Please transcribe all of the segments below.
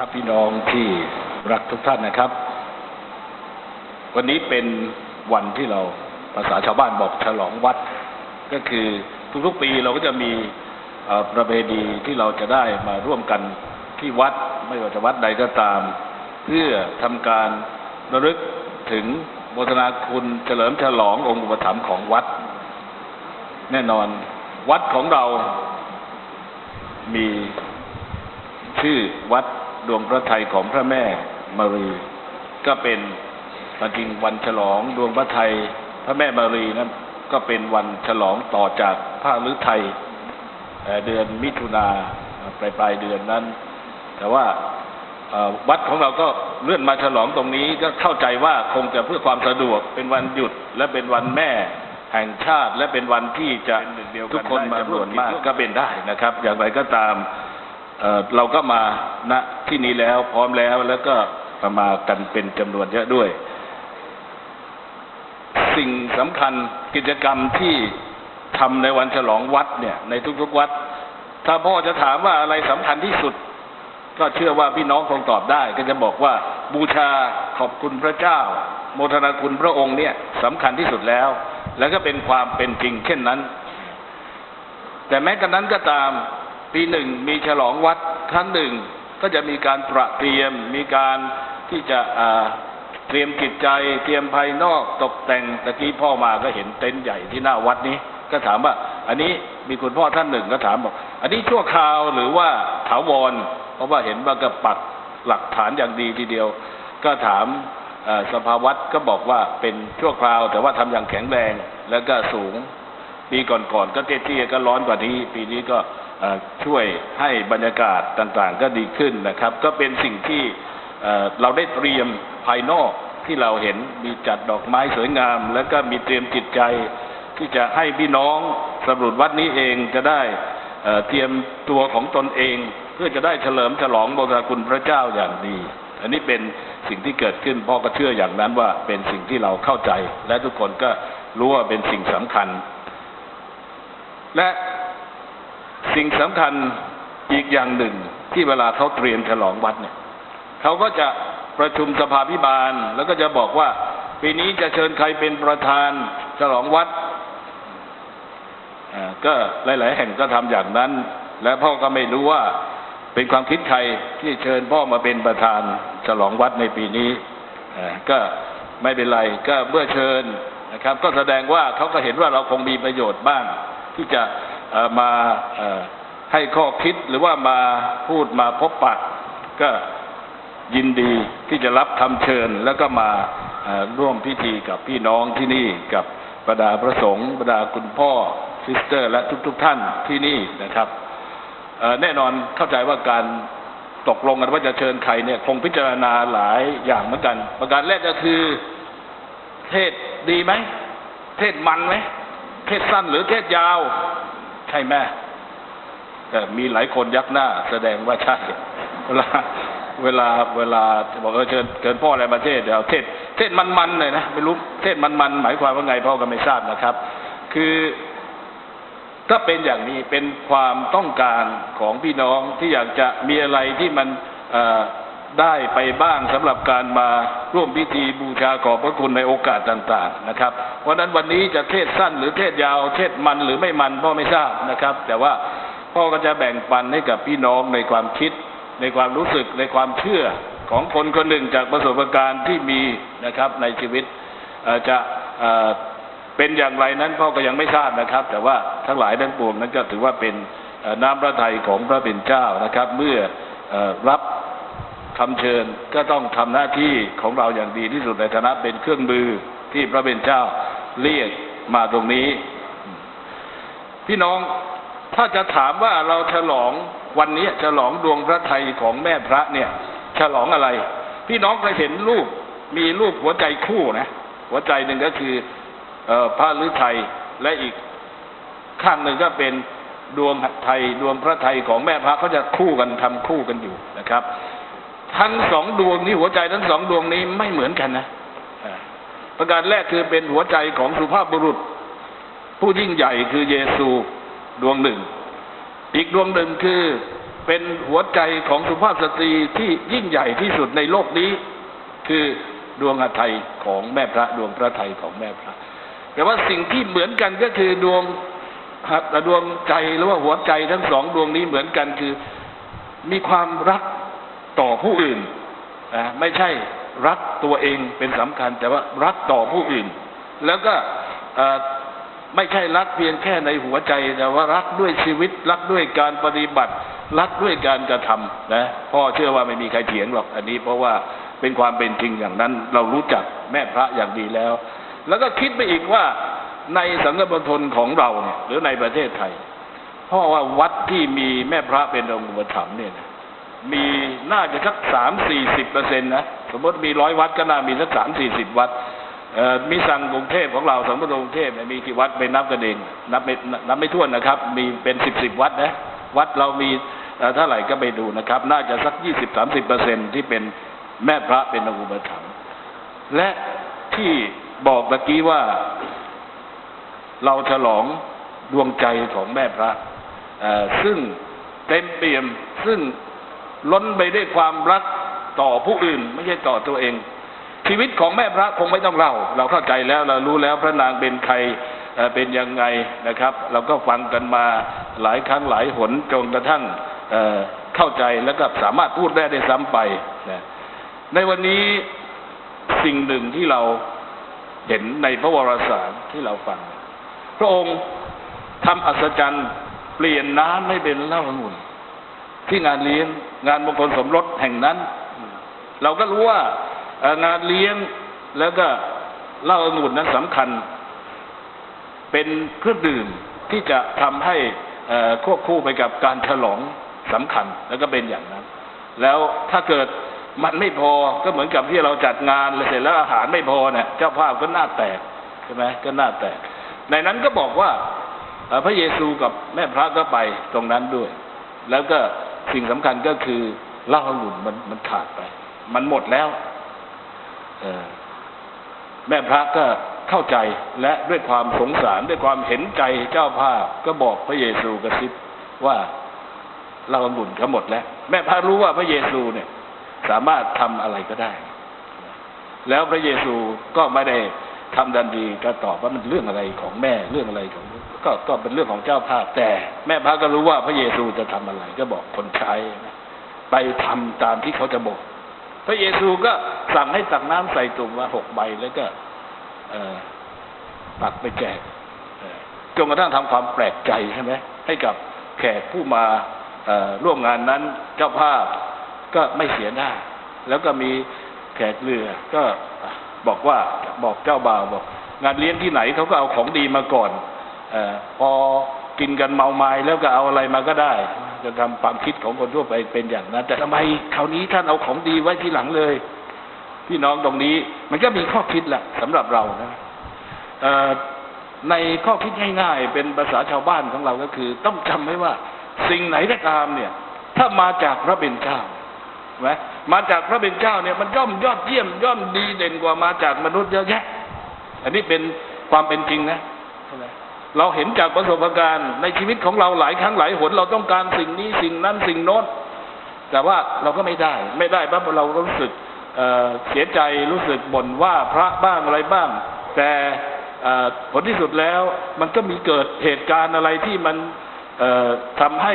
ครับพี่น้องที่รักทุกท่านนะครับ วันนี้เป็นวันที่เราภาษาชาวบ้านบอกฉลองวัด ก็คือทุกๆปีเราก็จะมีประเพณีที่เราจะได้มาร่วมกันที่วัดไม่ว่าจะวัดใดก็ตาม เพื่อทำการระลึกถึงโมทนาคุณเฉลิมฉลององค์อุปถัมภ์ของวัด แน่นอนวัดของเรามีชื่อวัด ดวงพระไทยของพระแม่มารี ก็เป็นความจริงวันฉลองดวงพระไทยพระแม่มารีนั้นก็เป็นวันฉลองต่อจากพระฤทัยเอ่อเดือนมิถุนาปลายปลายๆเดือนนั้น แต่ว่าเอ่อวัดของเราก็เลื่อนมาฉลองตรงนี้ก็เข้าใจว่าคงจะเพื่อความสะดวกเป็นวันหยุดและเป็นวันแม่แห่งชาติและเป็นวันที่จะทุกคนมาร่วมมากก็เป็นได้นะครับ อย่างไรก็ตาม เเราก็มาณที่นี้แล้วพร้อมแล้วแล้วก็มากันเป็นจำนวนเยอะด้วย สิ่งสำคัญกิจกรรมที่ทำในวันฉลองวัดเนี่ย ในทุกๆวัด ถ้าพ่อจะถามว่าอะไรสำคัญที่สุด ก็เชื่อว่าพี่น้องคงตอบได้ ก็จะบอกว่าบูชาขอบคุณพระเจ้า โมทนาคุณพระองค์เนี่ยสำคัญที่สุดแล้ว แล้วก็เป็นความเป็นจริงเช่นนั้น แต่แม้กระนั้นก็ตาม ปีหนึ่งมีฉลองวัดครั้งหนึ่ง ก็จะมีการตระเตรียม มีการที่จะเตรียมจิตใจ เตรียมภายนอกตกแต่งตะกี้พ่อมาก็เห็นเต็นท์ใหญ่ที่หน้าวัดนี้ ก็ถามว่า อันนี้มีคุณพ่อท่านหนึ่งก็ถามบอก อันนี้ชั่วคราวหรือว่าถาวร เพราะว่าเห็นว่าก็ปักหลักฐานอย่างดีทีเดียว ก็ถามสภาวัดก็บอกว่าเป็นชั่วคราว แต่ว่าทำอย่างแข็งแรงแล้วก็สูง ปีก่อนๆก็เตี้ยๆก็ร้อนกว่านี้ ปีนี้ก็ ช่วยให้บรรยากาศต่างๆ ก็ดีขึ้นนะครับ ก็เป็นสิ่งที่เเราได้เตรียมภายนอกที่เราเห็นมีจัดดอกไม้สวยงาม แล้วก็มีเตรียมจิตใจที่จะให้พี่น้องสำรุดวัดนี้เองจะได้เเตรียมตัวของตนเอง เพื่อจะได้เฉลิมฉลองบูชาคุณพระเจ้าอย่างดี อันนี้เป็นสิ่งที่เกิดขึ้นพ่อก็เชื่ออย่างนั้นว่าเป็นสิ่งที่เราเข้าใจ และทุกคนก็รู้ว่าเป็นสิ่งสำคัญ และ สิ่งสำคัญอีกอย่างหนึ่งที่เวลาเขาเตรียมฉลองวัดเนี่ยเขาก็จะประชุมสภาพิบาล แล้วก็จะบอกว่าปีนี้จะเชิญใครเป็นประธานฉลองวัดก็หลาย ๆ แห่งก็ทำอย่างนั้น และพ่อก็ไม่รู้ว่าเป็นความคิดใครที่เชิญพ่อมาเป็นประธานฉลองวัดในปีนี้ก็ไม่เป็นไรก็เมื่อเชิญนะครับ ก็แสดงว่าเขาก็เห็นว่าเราคงมีประโยชน์บ้างที่จะ มาให้ข้อคิดหรือว่ามาพูดมาพบปะก็ยินดีที่จะรับคำเชิญ แล้วก็มาร่วมพิธีกับพี่น้องที่นี่กับบรรดาพระสงฆ์บรรดาคุณพ่อซิสเตอร์ และทุกๆท่านที่นี่นะครับแน่นอนเข้าใจว่าการตกลงกันว่าจะเชิญใครเนี่ยคงพิจารณาหลายอย่างเหมือนกัน ประการแรกก็คือ เทศดีไหม เทศมันไหม เทศสั้นหรือเทศยาว ใช่ไหมแต่มีหลายคนยักหน้า แสดงว่าใช่เวลาเวลาเวลาบอกเออเชิญเชิญพ่ออะไรมาเทศเดี๋ยวเทศเทศมันๆเลยนะไม่รู้เทศมันๆหมายความว่าไงพ่อก็ไม่ทราบนะครับ คือถ้าเป็นอย่างนี้เป็นความต้องการของพี่น้องที่อยากจะมีอะไรที่มันออ ได้ไปบ้างสำหรับการมาร่วมพิธีบูชาขอบพระคุณในโอกาสต่างๆนะครับ เพราะฉะนั้นวันนี้จะเทศสั้นหรือเทศยาว เทศมันหรือไม่มันพ่อไม่ทราบนะครับ แต่ว่าพ่อก็จะแบ่งปันให้กับพี่น้องในความคิด ในความรู้สึกในความเชื่อของคนคนหนึ่งจากประสบการณ์ที่มีนะครับในชีวิตจะเป็นอย่างไรนั้นพ่อก็ยังไม่ทราบนะครับ แต่ว่าทั้งหลายทั้งปวงนั้นก็ถือว่าเป็นน้ำพระทัยของพระเป็นเจ้านะครับ เมื่ออรับ คำเชิญก็ต้องทำหน้าที่ของเราอย่างดีที่สุดในฐานะเป็นเครื่องมือที่พระเป็นเจ้าเรียกมาตรงนี้ พี่น้องถ้าจะถามว่าเราฉลองวันนี้ฉลองดวงพระไทยของแม่พระเนี่ย ฉลองอะไร พี่น้องเคยเห็นรูปมีรูปหัวใจคู่นะ หัวใจหนึ่งก็คือออพระฤทัยและอีกข้างหนึ่งก็เป็นดวงไทยดวงพระไทยของแม่พระเขาจะคู่กันทำคู่กันอยู่นะครับ ทั้งสองดวงนี้หัวใจทั้งสองดวงนี้ไม่เหมือนกันนะอ่าประการแรกคือเป็นหัวใจของสุภาพบุรุษ ผู้ยิ่งใหญ่คือเยซูดวงหนึ่ง อีกดวงหนึ่งคือเป็นหัวใจของสุภาพสตรีที่ยิ่งใหญ่ที่สุดในโลกนี้ คือดวงอาไทยของแม่พระดวงพระไทยของแม่พระ แต่ว่าสิ่งที่เหมือนกันก็คือดวงหัตดวงใจหรือว่าหัวใจทั้งสองดวงนี้เหมือนกันคือมีความรัก ต่อผู้อื่นนะไม่ใช่รักตัวเองเป็นสำคัญ แต่ว่ารักต่อผู้อื่น แล้วก็ไม่ใช่รักเพียงแค่ในหัวใจ แต่ว่ารักด้วยชีวิต รักด้วยการปฏิบัติ รักด้วยการกระทำนะพ่อเชื่อว่าไม่มีใครเถียงหรอกอันนี้ เพราะว่าเป็นความเป็นจริงอย่างนั้น เรารู้จักแม่พระอย่างดีแล้ว แล้วก็คิดไปอีกว่าในสังฆมณฑลของเราเนี่ยหรือในประเทศไทยพราะว่าวัดที่มีแม่พระเป็นองค์อุปถัมเนี่ยนะ มีน่าจะสักสามสี่สิบเปอร์เซ็นต์นะ สมมติมีร้อยวัดก็น่ามีสักสามสี่สิบวัดมีสั่งกรุงเทพของเราสังฆมณฑลกรุงเทพมีกี่วัดไปนับกันเองนับไม่นับไม่ถ้วนนะครับ มีเป็นสิบสิบวัดนะวัดเรามีเท่าไหร่ก็ไปดูนะครับ น่าจะสักยี่สิบสามสิบเปอร์เซ็นที่เป็นแม่พระเป็นองค์อุปถัมภ์และที่บอกตะกี้ว่า เราฉลองดวงใจของแม่พระซึ่งเต็มเปี่ยมซึ่ง ล้นไปด้วยความรักต่อผู้อื่น ไม่ใช่ต่อตัวเอง ชีวิตของแม่พระคงไม่ต้องเล่า เราเข้าใจแล้วเรารู้แล้วพระนางเป็นใครเเป็นยังไงนะครับ เราก็ฟังกันมาหลายครั้งหลายหนจนกระทั่งเเข้าใจแล้วก็สามารถพูดได้ได้ซ้ำไปนะในวันนี้สิ่งหนึ่งที่เราเห็นในพระวรสารที่เราฟัง พระองค์ทำอัศจรรย์เปลี่ยนน้ำให้เป็นเหล้าองุ่น ที่งานเลี้ยงงานมงคลสมรสแห่งนั้น เราก็รู้ว่างานเลี้ยงแล้วก็เหล้าองุ่นนั้นสำคัญ เป็นเครื่องดื่มที่จะทำให้ควบคู่ไปกับการฉลองสำคัญแล้วก็เป็นอย่างนั้น แล้วถ้าเกิดมันไม่พอก็เหมือนกับที่เราจัดงานเสร็จแล้วอาหารไม่พอเนี่ยเจ้าภาพก็หน้าแตกใช่ไหมก็หน้าแตก ในนั้นก็บอกว่าพระเยซูกับแม่พระก็ไปตรงนั้นด้วย แล้วก็ สิ่งสำคัญก็คือเหล้าองุ่นมันมันขาดไป มันหมดแล้วเอแม่พระก็เข้าใจและด้วยความสงสารด้วยความเห็นใจเจ้าภาพก็บอกพระเยซูกระซิบว่าเล้าองุ่นก็หมดแล้ว แม่พระรู้ว่าพระเยซูเนี่ย สามารถทำอะไรก็ได้ แล้วพระเยซูก็ไม่ได้ทำดันดีก็ตอบว่ามันเรื่องอะไรของแม่เรื่องอะไรของ ก็ก็เป็นเรื่องของเจ้าภาพ แต่แม่พระก็รู้ว่าพระเยซูจะทำอะไร ก็บอกคนใช้ไปทำตามที่เขาจะบอก พระเยซูก็สั่งให้ตักน้ำใส่ตุ่มมาหกใบแล้วก็เออตักไปแจกเอ่อจนกระทั่งทำความแปลกใจใช่ไหมให้กับแขกผู้มาร่วมงานนั้นเจ้าภาพก็ไม่เสียหน้า แล้วก็มีแขกเรือก็บอกว่าบอกเจ้าบ่าวบอก งานเลี้ยงที่ไหนเขาก็เอาของดีมาก่อน อพอกินกันเมาไม้แล้วก็เอาอะไรมาก็ได้ จะทำความคิดของคนทั่วไปเป็นอย่างนั้น แต่ทำไมคราวนี้ท่านเอาของดีไว้ที่หลังเลย พี่น้องตรงนี้ มันก็มีข้อคิดแหละสำหรับเรานะในข้อคิดง่ายๆ เป็นภาษาชาวบ้านของเราก็คือ ต้องจำไว้ว่า สิ่งไหนก็ตามเนี่ย ถ้ามาจากพระเป็นเจ้าไหมมาจากพระเป็นเจ้าเนี่ยมันย่อมยอดเยี่ยมย่อมดีเด่นกว่ามาจากมนุษย์เยอะแยะ อันนี้เป็นความเป็นจริงนะใช่ไหม เราเห็นจากประสบการณ์ในชีวิตของเราหลายครั้งหลายหนเราต้องการสิ่งนี้สิ่งนั้นสิ่งโน้นแต่ว่าเราก็ไม่ได้ ไม่ได้ปั๊บเรารู้สึกเเสียใจรู้สึกบ่นว่าพระบ้างอะไรบ้าง แต่ผลที่สุดแล้วมันก็มีเกิดเหตุการณ์อะไรที่มันทำให้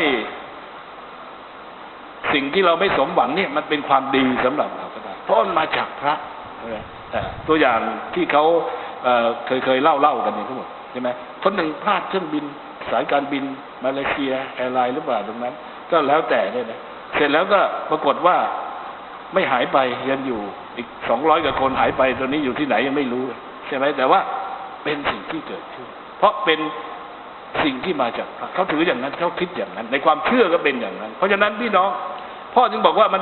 สิ่งที่เราไม่สมหวังเนี่ย มันเป็นความดีสำหรับเราก็ได้เพราะมันมาจากพระตัวอย่างที่เขาเเคยเคยเล่าเล่ากันนี่ทั้งหมด ใช่ไหมคนหนึ่งพลาดเครื่องบิน สายการบิน มาเลเซียแอร์ไลน์หรือเปล่าตรงนั้น ก็แล้วแต่เนี่ยนะเสร็จแล้วก็ปรากฏว่าไม่หายไปยังอยู่อีกสองร้อยกว่าคนหายไปตอนนี้อยู่ที่ไหนยังไม่รู้ใช่ไหมแต่ว่าเป็นสิ่งที่เกิดขึ้น เพราะเป็นสิ่งที่มาจากพระเขาถืออย่างนั้นเขาคิดอย่างนั้น ในความเชื่อก็เป็นอย่างนั้น เพราะฉะนั้นพี่น้อง พ่อจึงบอกว่ามัน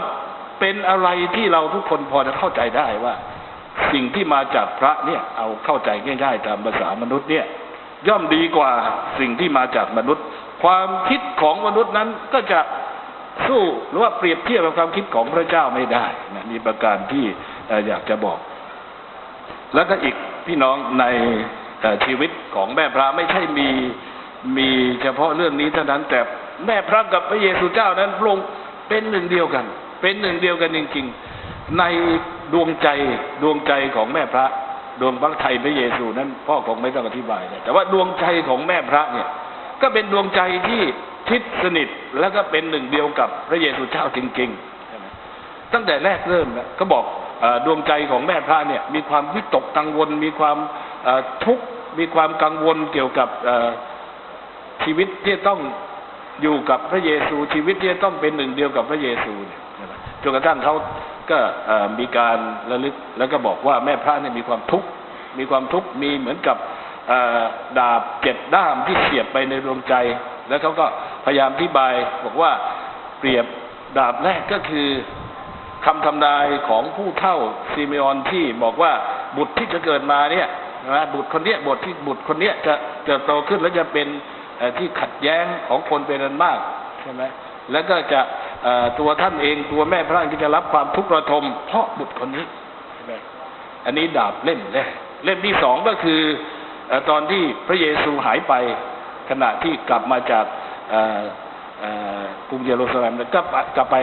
เป็นอะไรที่เราทุกคนพอจะเข้าใจได้ว่า สิ่งที่มาจากพระเนี่ย เอาเข้าใจง่ายๆตามภาษามนุษย์เนี่ย ย่อมดีกว่าสิ่งที่มาจากมนุษย์ ความคิดของมนุษย์นั้นก็จะสู้หรือว่าเปรียบเทียบกับความคิดของพระเจ้าไม่ได้นะมีประการที่อยากจะบอก แล้วก็อีกพี่น้องในชีวิตของแม่พระไม่ใช่มีมีเฉพาะเรื่องนี้เท่านั้นแต่แม่พระกับพระเยซูเจ้านั้นพระองค์เป็นหนึ่งเดียวกัน เป็นหนึ่งเดียวกันจริง ๆ ในดวงใจดวงใจของแม่พระ ดวงพระไทยพระเยซูนั้นพ่อคงไม่ต้องอธิบายแต่ว่าดวงใจของแม่พระเนี่ย ก็เป็นดวงใจที่ทิศสนิทแล้วก็เป็นหนึ่งเดียวกับพระเยซูเจ้าจริงๆใช่ไหมตั้งแต่แรกเริ่มนะก็บอกอดวงใจของแม่พระเนี่ย มีความวิตกกังวล มีความทุกข์มีความกังวลเกี่ยวกับชีวิตที่ต้องอยู่กับพระเยซูชีวิตที่ต้องเป็นหนึ่งเดียวกับพระเยซูเนี่ยจนกระทั่งเขา ก็มีการระลึกแล้วก็บอกว่าแม่พระเนี่ยมีความทุกข์มีความทุกข์มีเหมือนกับดาบเจ็ดด้ามที่เสียบไปในดวงใจ แล้วเขาก็พยายามอธิบายบอกว่าเปรียบดาบแรกก็คือคำทำนายของผู้เฒ่าซิเมออนที่บอกว่าบุตรที่จะเกิดมาเนี่ยนะบุตรคนเนี้ยบุตรที่บุตรคนเนี้ยจะจะโตขึ้นแล้วจะเป็นที่ขัดแย้งของคนเป็นอันมากใช่ไหมแล้วก็จะ ตัวท่านเองตัวแม่พระที่จะรับความทุกข์ระทม เพราะบุตรคนนี้ อันนี้ดาบเล่มแรกเล่มที่สองก็คืออตอนที่พระเยซูหายไปขณะที่กลับมาจากกรุงเยรูซาเล็มแล้วก็กลับไป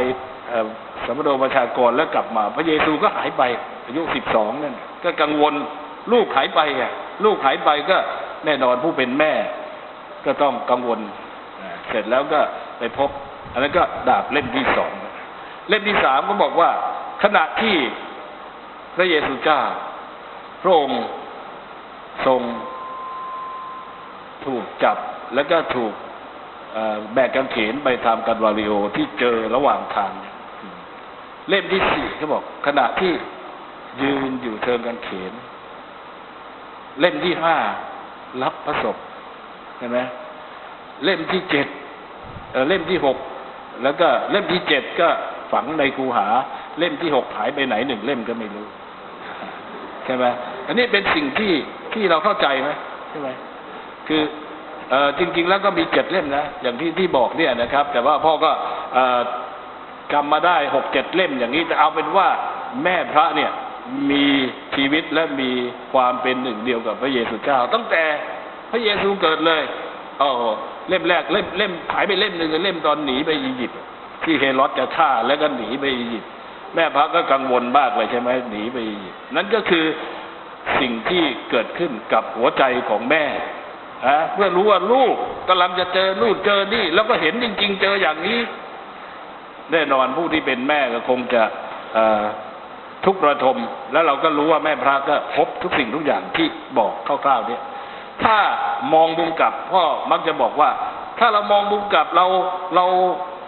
สมโดประชากรแล้วกลับมา พระเยซูก็หายไป อายุสิบสองนั่นก็กังวลลูกหายไปอะลูกหายไปก็แน่นอนผู้เป็นแม่ ก็ต้องกังวลเสร็จแล้วก็ไปพบ อันนั้นก็ดาบเล่มที่สอง เล่มที่สามก็บอกว่า ขณะที่พระเยซูเจ้าพระองค์ทรงถูกจับแล้วก็ถูกแบกกางเขนไปตามกันวาริโอที่เจอระหว่างทาง เล่มที่สี่เขาบอก ขณะที่ยืนอยู่เทิงกางเขน เล่มที่ห้ารับพระศพเห็นไหมเล่มที่เจ็ดเล่มที่หก แล้วก็เล่มที่เจ็ดก็ฝังในคูหา เล่มที่หกหายไปไหนหนึ่งเล่มก็ไม่รู้ใช่ไหมอันนี้เป็นสิ่งที่ที่เราเข้าใจไหมใช่ไหมคือเออจริง ๆ แล้วก็มีเจ็ดเล่มนะอย่างที่ที่บอกเนี่ยนะครับ แต่ว่าพ่อก็เออกำมาได้หกเจ็ดเล่มอย่างนี้แต่เอาเป็นว่าแม่พระเนี่ยมีชีวิตและมีความเป็นหนึ่งเดียวกับพระเยซูเจ้าตั้งแต่พระเยซูเกิดเลยโอ้ เล่มแรกเล่มเล่มหายไปเล่มหนึ่งเล่มตอนหนีไปอียิปต์ที่เฮโรดจะฆ่าแล้วก็หนีไปอียิปต์แม่พระก็กังวลมากเลยใช่ไหมหนีไปอียิปต์นั่นก็คือสิ่งที่เกิดขึ้นกับหัวใจของแม่นะเมื่อรู้ว่าลูกกำลังจะเจอนู่นเจอนี่ แล้วก็เห็นจริง ๆ เจออย่างนี้ แน่นอนผู้ที่เป็นแม่ก็คงจะทุกข์ระทม แล้วเราก็รู้ว่าแม่พระก็พบทุกสิ่งทุกอย่างที่บอกคร่าวๆเนี่ย ถ้ามองมุมกลับพ่อมักจะบอกว่า ถ้าเรามองมุมกลับเราเรา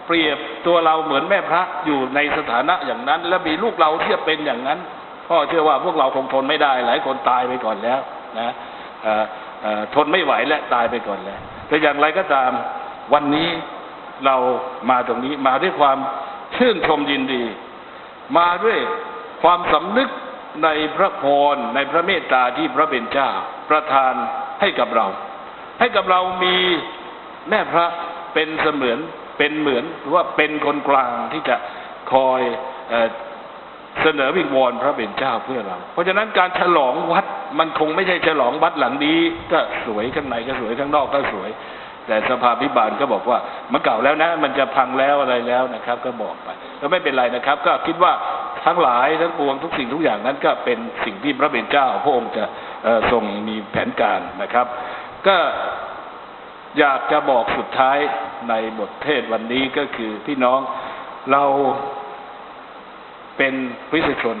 เปรียบตัวเราเหมือนแม่พระอยู่ในสถานะอย่างนั้น แล้วมีลูกเราเทียบเป็นอย่างนั้น พ่อเชื่อว่าพวกเราคงทนไม่ได้ หลายคนตายไปก่อนแล้วนะทนไม่ไหวและตายไปก่อนแล้วแต่อย่างไรก็ตามวันนี้เรามาตรงนี้มาด้วยความชื่นชมยินดี มาด้วยความสำนึกในพระพรในพระเมตตาที่พระเป็นเจ้าประทาน ให้กับเรา ให้กับเรามีแม่พระเป็นเสมือนเป็นเหมือนหรือว่าเป็นคนกลางที่จะคอยเอเสนอวิงวอนพระเป็นเจ้าเพื่อเรา เพราะฉะนั้นการฉลองวัดมันคงไม่ใช่ฉลองวัดหลังนี้ ก็สวยข้างในก็สวยข้างนอกก็สวย แต่สภาพิบาลก็บอกว่ามันเก่าแล้วนะ มันจะพังแล้วอะไรแล้วนะครับ ก็บอกไปก็ไม่เป็นไรนะครับ ก็คิดว่า ทั้งหลายทั้งปวงทุกสิ่งทุกอย่างนั้นก็เป็นสิ่งที่พระเป็นเจ้าพระองค์จะเอ่อทรงมีแผนการนะครับ ก็อยากจะบอกสุดท้ายในบทเทศวันนี้ก็คือพี่น้องเราเป็นวิสุชน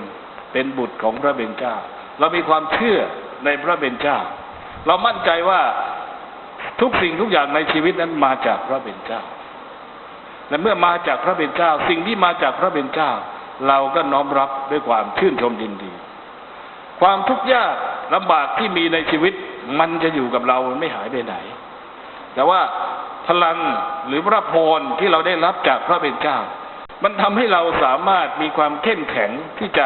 เป็นบุตรของพระเป็นเจ้า เรามีความเชื่อในพระเป็นเจ้า เรามั่นใจว่าทุกสิ่งทุกอย่างในชีวิตนั้นมาจากพระเป็นเจ้าและเมื่อมาจากพระเป็นเจ้า สิ่งที่มาจากพระเป็นเจ้า เราก็น้อมรับด้วยความชื่นชมยินดี ความทุกข์ยากลำบากที่มีในชีวิต มันจะอยู่กับเราไม่หายไปไหน แต่ว่าพลังหรือพระพรที่เราได้รับจากพระเป็นเจ้า มันทำให้เราสามารถมีความเข้มแข็งที่จะ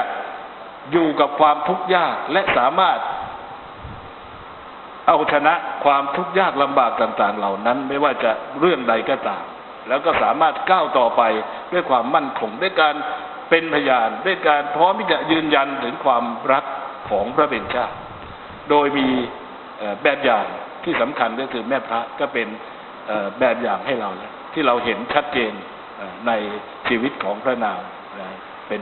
อยู่กับความทุกข์ยากและสามารถ เอาชนะความทุกข์ยากลำบากต่าง ๆ เหล่านั้น ไม่ว่าจะเรื่องใดก็ตาม แล้วก็สามารถก้าวต่อไปด้วยความมั่นคงด้วยการ เป็นพยานด้วยการพร้อมที่จะยืนยันถึงความรักของพระเป็นเจ้าโดยมีแบบอย่างที่สำคัญก็คือแม่พระก็เป็นแบบอย่างให้เราที่เราเห็นชัดเจนในชีวิตของพระนางเป็น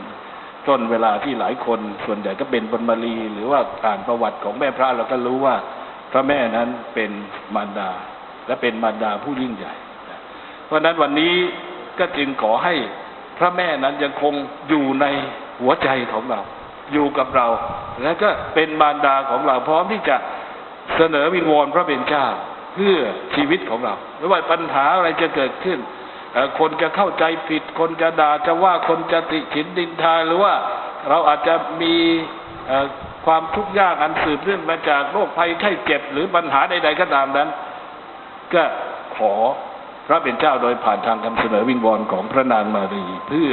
ต้นเวลาที่หลายคนส่วนใหญ่ก็เป็นบรรมาลีหรือว่าอ่านประวัติของแม่พระเราก็รู้ว่าพระแม่นั้นเป็นมารดาและเป็นมารดาผู้ยิ่งใหญ่ เพราะฉะนั้นวันนี้ก็จึงขอให้ พระแม่นั้นยังคงอยู่ในหัวใจของเรา อยู่กับเรา และก็เป็นมารดาของเราพร้อมที่จะเสนอวิงวอนพระเป็นเจ้าเพื่อชีวิตของเราไม่ว่าปัญหาอะไรจะเกิดขึ้น คนจะเข้าใจผิด คนจะด่าจะว่าคนจะติฉินดินทาหรือว่าเราอาจจะมีความทุกข์ยากอันสืบเนื่องมาจากโรคภัยไข้เจ็บหรือปัญหาใดๆก็ตามนั้น ก็ขอ พระเป็นเจ้าโดยผ่านทางคำเสนอวิงวอนของพระนางมารีเพื่อ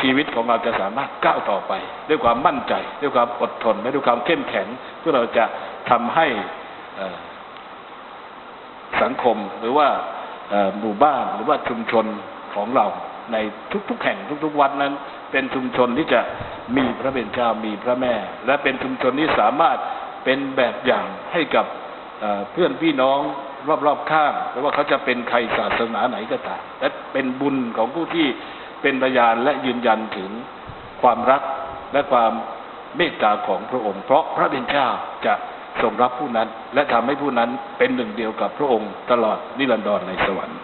ชีวิตของเราจะสามารถก้าวต่อไป ด้วยความมั่นใจ ด้วยความอดทนและด้วยความเข้มแข็งเพื่อเราจะทำให้สังคมหรือว่าหมู่บ้านหรือว่าชุมชนของเราในทุกๆแห่งทุก ๆ วัดนั้น เป็นชุมชนที่จะมีพระเป็นเจ้ามีพระแม่ และเป็นชุมชนที่สามารถเป็นแบบอย่างให้กับเพื่อนพี่น้อง รอบๆข้างไม่ว่าเขาจะเป็นใครศาสนาไหนก็ตามและเป็นบุญของผู้ที่เป็นพยานและยืนยันถึงความรักและความเมตตาของพระองค์ เพราะพระเป็นเจ้าจะทรงรับผู้นั้น และทำให้ผู้นั้นเป็นหนึ่งเดียวกับพระองค์ตลอดนิรันดรในสวรรค์